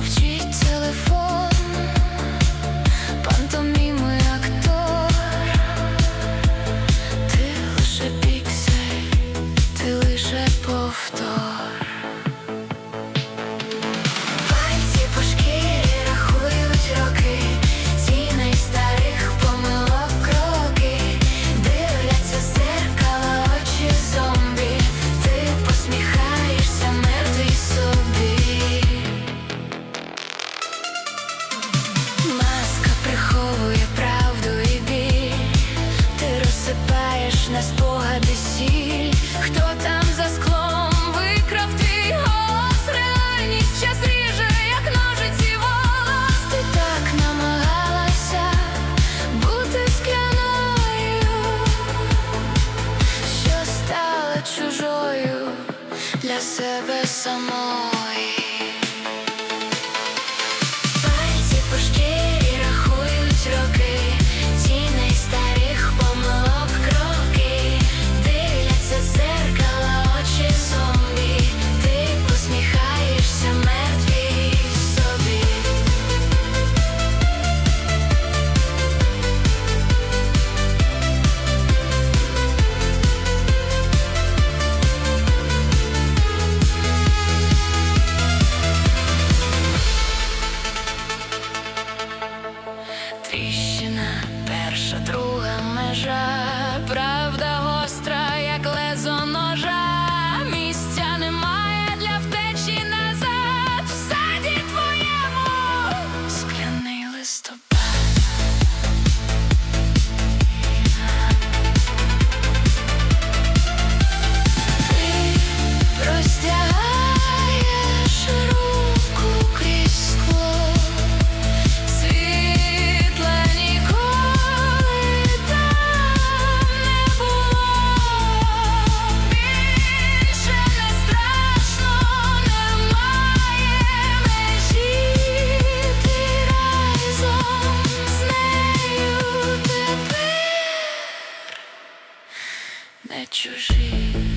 мовчить себе самої. тріщина, перша друга межа. your sheep.